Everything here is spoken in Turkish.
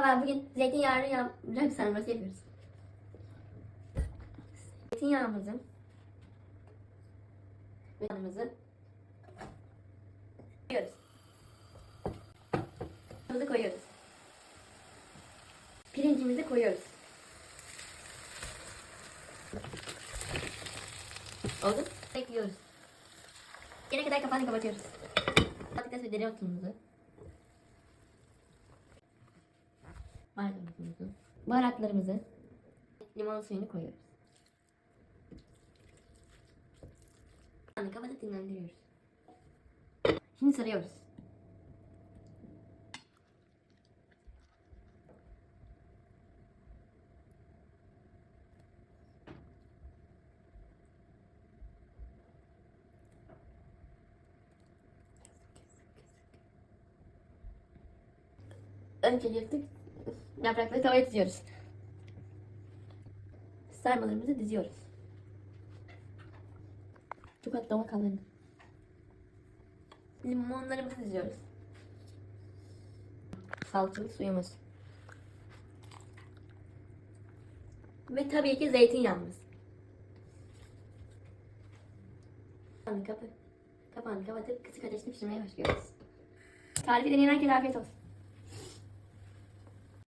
Merhaba, bugün zeytinyağlı yaprak sarması yapıyoruz. Zeytinyağımızı ve koyuyoruz. Yanımızı koyuyoruz. Pirincimizi koyuyoruz. Oldu. Ekliyoruz. Yine kadar kapağını kapatıyoruz. Patates ve dereotumuzu. Maydanozumuzu. Baharatlarımızı. Limon suyunu koyuyoruz. Kapağını kapatıp dinlendiriyoruz. Şimdi sarıyoruz. Önce yırtık yaprakları tavaya diziyoruz. Sarmalarımızı diziyoruz. O kalın. Limonlarımızı diziyoruz. Salçalı suyumuz. Ve tabii ki zeytinyağımız. Kapağını kapı. Kapağını kapatıp kısık ateşte pişirmeye başlıyoruz. Tarifi deneyen herkese afiyet olsun.